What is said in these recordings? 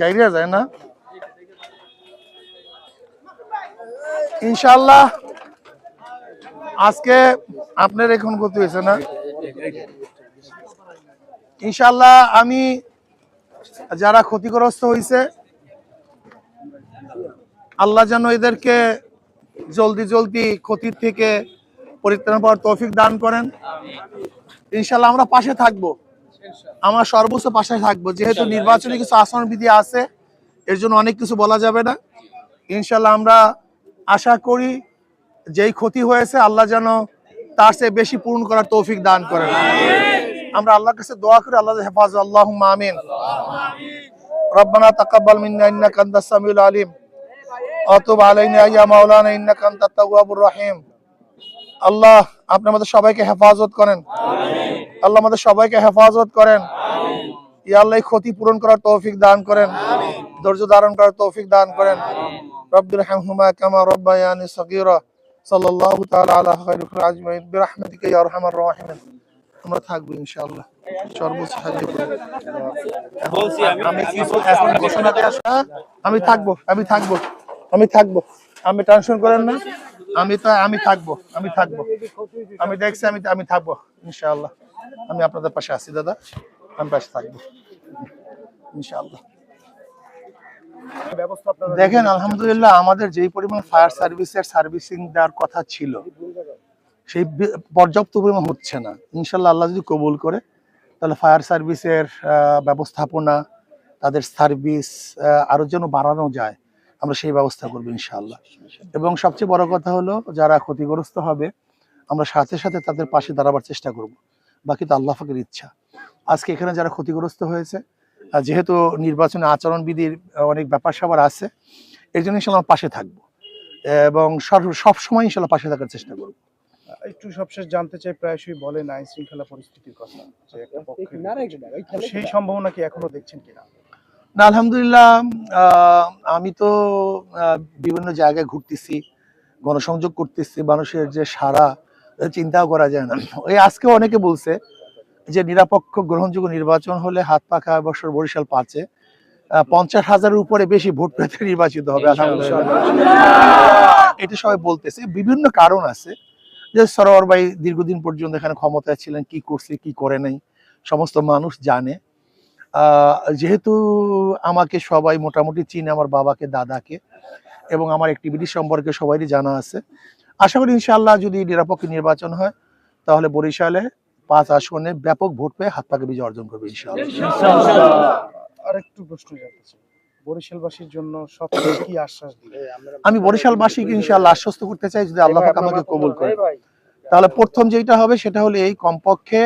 গাইরিয়া যায় না? ইনশাল্লাহ আজকে আপনার এখন ক্ষতি হয়েছে না? ইনশাল্লাহ আমি যারা ক্ষতিগ্রস্ত হয়েছে, আল্লাহ যেন এদেরকে জলদি জলদি ক্ষতির থেকে পরিত্রাণ পাওয়ার তৌফিক দান করেন। ইনশাল্লাহ আমরা পাশে থাকব। আমরা সর্বোচ্চ পাশায় থাকব। যেহেতু নির্বাচনী কিছু আসন বিধি আছে, এর জন্য অনেক কিছু বলা যাবে না। ইনশাল্লাহ আমরা আশা করি যেই ক্ষতি হয়েছে, আল্লাহ যেন তার চেয়ে বেশি পূরণ করার তৌফিক দান করেন। আমরা আল্লাহর কাছে দোয়া করি, আল্লাহ হেফাজ আল্লাহ আমিন। রব্বানা তাকাব্বাল মিন্না ইন্নাকা আনতাস সামিউল আলিম। অতুব আলাইনা ইয়া মাওলানা ইন্নাকা আনতাত তাওয়াবুর রহিম। আল্লাহ আপনার মধ্যে সবাইকে হেফাজত করেন। আমিন আল্লাহ আমাদের সবাইকে হেফাজত করেন। ইয়া আল্লাহ ক্ষতি পূরণ করার তৌফিক দান করেন। ধৈর্য ধারণ করার তৌফিক দান করেন। রব্বির হামহুমা কামা রব্বায়ানি সগীরা। সাল্লাল্লাহু তাআলা আলা খায়রুল আজমাইন। বিরহমাতিকা ইয়া আরহামার রাহিমিন। আমরা থাকব ইনশাআল্লাহ। সর্বোচ্চ সাহায্য করব। বলছি আমি কিছু এখন ঘোষণা সময় আমি থাকব আমি থাকব আমি থাকব। আমি টেনশন করেন না। আমি তো আমি থাকব আমি থাকব। আমি দেখছি আমি আমি থাকব ইনশাআল্লাহ। আমি আপনাদের পাশে আছি দাদা। আমি পাশে থাকব। ইনশাআল্লাহ। দেখেন আলহামদুলিল্লাহ আমাদের যেই পরিমাণ ফায়ার সার্ভিসের সার্ভিসিং দেওয়ার কথা ছিল সেই পর্যাপ্ত পরিমাণ হচ্ছে না। ইনশাল্লাহ আল্লাহ যদি কবুল করে তাহলে ফায়ার সার্ভিসের ব্যবস্থাপনা তাদের সার্ভিস আরও যেন বাড়ানো যায় আমরা সেই ব্যবস্থা করব ইনশাআল্লাহ। এবং সবচেয়ে বড় কথা হলো যারা ক্ষতিগ্রস্ত হবে আমরা সাথে সাথে তাদের পাশে দাঁড়াবার চেষ্টা করব। বাকি তো আল্লাহ ফাকের ইচ্ছা। আজকে এখানে যারা ক্ষতিগ্রস্ত হয়েছে যেহেতু নির্বাচনী আচরণবিধির অনেক ব্যাপার স্যাপার আছে এর জন্য ইনশাল্লাহ পাশে থাকব। এবং সব সময় ইনশাল্লাহ পাশে থাকার চেষ্টা করব। একটু সবশেষ জানতে চাই প্রায়শই বলেন আইন শৃঙ্খলা পরিস্থিতির কথা সেই সম্ভাবনা কি এখনও দেখছেন কিনা? না আলহামদুলিল্লাহ আহ, আমি তো আহ, বিভিন্ন জায়গায় ঘুরতেছি গণসংযোগ করতেছি মানুষের যে সারা চিন্তাও করা যায় না। ওই আজকে অনেকে বলছে যে নিরপেক্ষ গ্রহণযোগ্য নির্বাচন হলে হাত পাখা বছর বরিশাল পাচ্ছে পঞ্চাশ হাজারের উপরে বেশি ভোট পেতে নির্বাচিত হবে এটা সবাই বলতেছে। বিভিন্ন কারণ আছে যে সরোয়ার ভাই দীর্ঘদিন পর্যন্ত এখানে ক্ষমতায় ছিলেন কি করছে কি করে নাই সমস্ত মানুষ জানে। যেহেতু আমাকে সবাই মোটামুটি চিনে আমার বাবাকে দাদাকে এবং আমার অ্যাক্টিভিটি সম্পর্কে সবারই জানা আছে আশা করি ইনশাআল্লাহ যদি নিরপেক্ষ নির্বাচন হয় তাহলে বরিশালে পাঁচ আসনে ব্যাপক ভোট পেয়ে হাত পাকে বিজয় অর্জন করবে ইনশাআল্লাহ। প্রশ্ন জানতে চাই। বরিশালবাসীর জন্য সবচেয়ে কি আশ্বাস দিবে আমি বরিশালবাসীকে ইনশাআল্লাহ আশ্বস্ত করতে চাই যদি আল্লাহ পাক আমাকে কবুল করে তাহলে প্রথম যেটা হবে সেটা হলো এই কমপক্ষে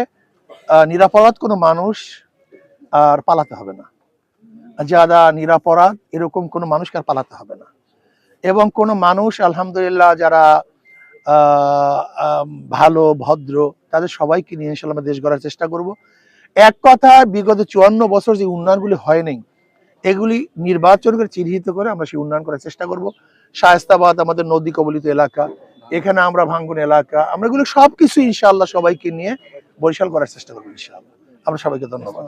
আহ, নিরাপরাধ কোনো মানুষ আর পালাতে হবে না। যারা নিরাপরাধ এরকম কোনো মানুষকে আর পালাতে হবে না। এবং কোনো মানুষ আলহামদুলিল্লাহ যারা ভালো, ভদ্র, তাদের সবাইকে নিয়ে ইনশাল্লাহ আমরা দেশ গড়ার চেষ্টা করব। এক কথা বিগত চুয়ান্ন বছর যে উন্নয়নগুলি হয় নাই, এগুলি নির্বাচন করে চিহ্নিত করে আমরা সেই উন্নয়ন করার চেষ্টা করব। শায়স্তাবাদ আমাদের নদী কবলিত এলাকা, এখানে আমরা ভাঙ্গন এলাকা, আমরা এগুলো সবকিছু ইনশাআল্লাহ সবাইকে নিয়ে বরিশাল করার চেষ্টা করব ইনশাআল্লাহ। আমরা সবাইকে ধন্যবাদ।